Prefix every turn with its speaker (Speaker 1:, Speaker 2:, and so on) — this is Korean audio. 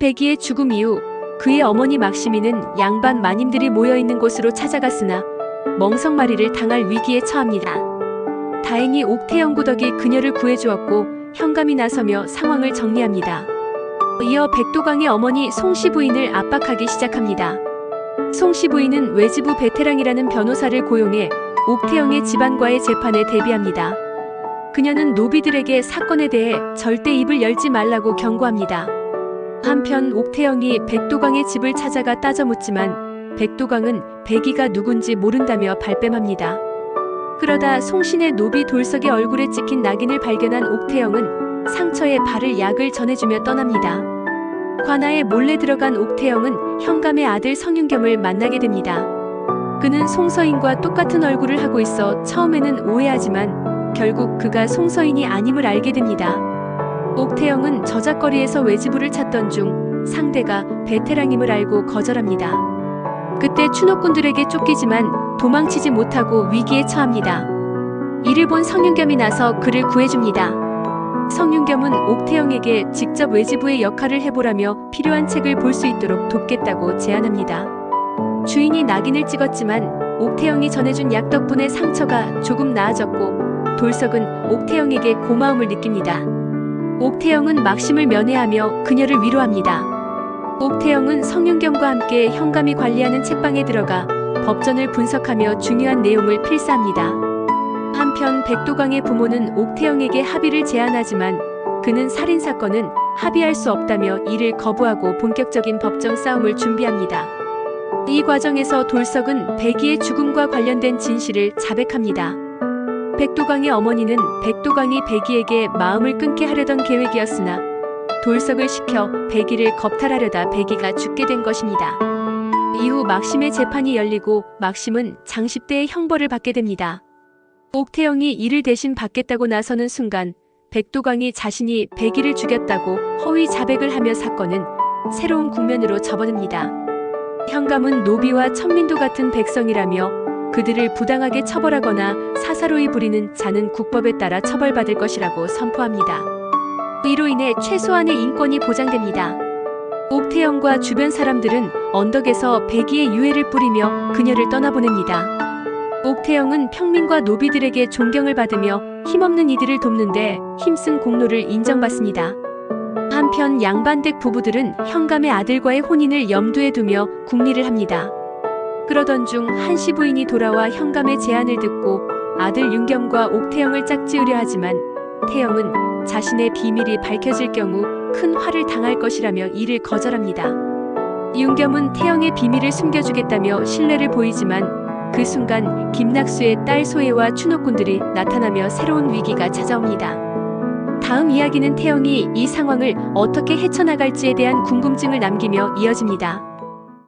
Speaker 1: 백이의 죽음 이후 그의 어머니 막시미는 양반 마님들이 모여 있는 곳으로 찾아갔으나 멍석마리를 당할 위기에 처합니다. 다행히 옥태영 구덕이 그녀를 구해주었고 현감이 나서며 상황을 정리합니다. 이어 백도강의 어머니 송씨 부인을 압박하기 시작합니다. 송씨 부인은 외지부 베테랑이라는 변호사를 고용해 옥태영의 집안과의 재판에 대비합니다. 그녀는 노비들에게 사건에 대해 절대 입을 열지 말라고 경고합니다. 한편 옥태영이 백도강의 집을 찾아가 따져 묻지만 백도강은 백이가 누군지 모른다며 발뺌합니다. 그러다 송신의 노비 돌석의 얼굴에 찍힌 낙인을 발견한 옥태영은 상처에 바를 약을 전해주며 떠납니다. 관아에 몰래 들어간 옥태영은 현감의 아들 성윤겸을 만나게 됩니다. 그는 송서인과 똑같은 얼굴을 하고 있어 처음에는 오해하지만 결국 그가 송서인이 아님을 알게 됩니다. 옥태영은 저작거리에서 외지부를 찾던 중 상대가 베테랑임을 알고 거절합니다. 그때 추노꾼들에게 쫓기지만 도망치지 못하고 위기에 처합니다. 이를 본 성윤겸이 나서 그를 구해줍니다. 성윤겸은 옥태영에게 직접 외지부의 역할을 해보라며 필요한 책을 볼 수 있도록 돕겠다고 제안합니다. 주인이 낙인을 찍었지만 옥태영이 전해준 약 덕분에 상처가 조금 나아졌고 돌석은 옥태영에게 고마움을 느낍니다. 옥태영은 막심을 면회하며 그녀를 위로합니다. 옥태영은 성윤겸과 함께 현감이 관리하는 책방에 들어가 법전을 분석하며 중요한 내용을 필사합니다. 한편 백도광의 부모는 옥태영에게 합의를 제안하지만 그는 살인 사건은 합의할 수 없다며 이를 거부하고 본격적인 법정 싸움을 준비합니다. 이 과정에서 돌석은 백이의 죽음과 관련된 진실을 자백합니다. 백도광의 어머니는 백도광이 백이에게 마음을 끊게 하려던 계획이었으나 돌석을 시켜 백이를 겁탈하려다 백이가 죽게 된 것입니다. 이후 막심의 재판이 열리고 막심은 장십대의 형벌을 받게 됩니다. 옥태영이 이를 대신 받겠다고 나서는 순간 백도광이 자신이 백이를 죽였다고 허위 자백을 하며 사건은 새로운 국면으로 접어듭니다. 현감은 노비와 천민도 같은 백성이라며 그들을 부당하게 처벌하거나 사사로이 부리는 자는 국법에 따라 처벌받을 것이라고 선포합니다. 이로 인해 최소한의 인권이 보장됩니다. 옥태영과 주변 사람들은 언덕에서 백이의 유해를 뿌리며 그녀를 떠나보냅니다. 옥태영은 평민과 노비들에게 존경을 받으며 힘없는 이들을 돕는데 힘쓴 공로를 인정받습니다. 한편 양반댁 부부들은 현감의 아들과의 혼인을 염두에 두며 궁리를 합니다. 그러던 중 한시 부인이 돌아와 현감의 제안을 듣고 아들 윤겸과 옥태영을 짝지으려 하지만 태영은 자신의 비밀이 밝혀질 경우 큰 화를 당할 것이라며 이를 거절합니다. 윤겸은 태영의 비밀을 숨겨주겠다며 신뢰를 보이지만 그 순간 김낙수의 딸 소혜와 추노꾼들이 나타나며 새로운 위기가 찾아옵니다. 다음 이야기는 태영이 이 상황을 어떻게 헤쳐나갈지에 대한 궁금증을 남기며 이어집니다.